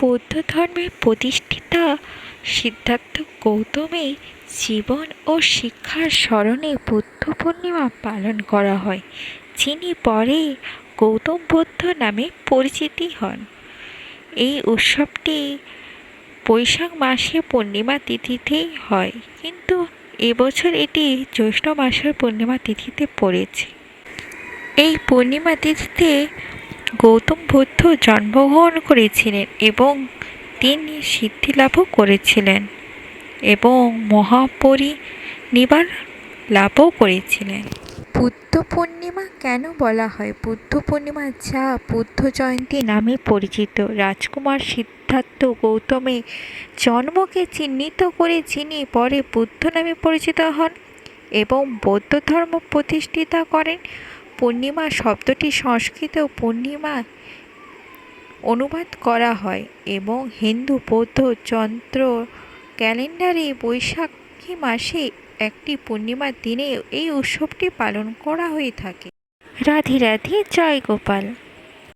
বৌদ্ধ ধর্মের প্রতিষ্ঠিতা সিদ্ধার্থ গৌতমের জীবন ও শিক্ষার স্মরণে বুদ্ধ পূর্ণিমা পালন করা হয়, যিনি পরে গৌতম বুদ্ধ নামে পরিচিতি হন। এই উৎসবটি বৈশাখ মাসে পূর্ণিমা তিথিতেই হয়, কিন্তু এবছর এটি জ্যৈষ্ঠ মাসের পূর্ণিমা তিথিতে পড়েছে। এই পূর্ণিমা তিথিতে গৌতম বুদ্ধ জন্মগ্রহণ করেছিলেন এবং তিনি সিদ্ধিলাভও করেছিলেন এবং মহাপরিনির্বাণ লাভও করেছিলেন। বুদ্ধ পূর্ণিমা কেন বলা হয়? বুদ্ধ পূর্ণিমা যা বুদ্ধ জয়ন্তী নামে পরিচিত। রাজকুমার সিদ্ধার্থ গৌতমে জন্মকে চিহ্নিত করে যিনি পরে বুদ্ধ নামে পরিচিত হন এবং বৌদ্ধ ধর্ম প্রতিষ্ঠিতা করেন পূর্ণিমা শব্দটি সংস্কৃত পূর্ণিমা অনুবাদ করা হয় এবং হিন্দু বৌদ্ধ চন্দ্র ক্যালেন্ডারে বৈশাখী মাসে একটি পূর্ণিমার দিনে এই উৎসবটি পালন করা হয়ে থাকে। রাধে রাধে, জয় গোপাল।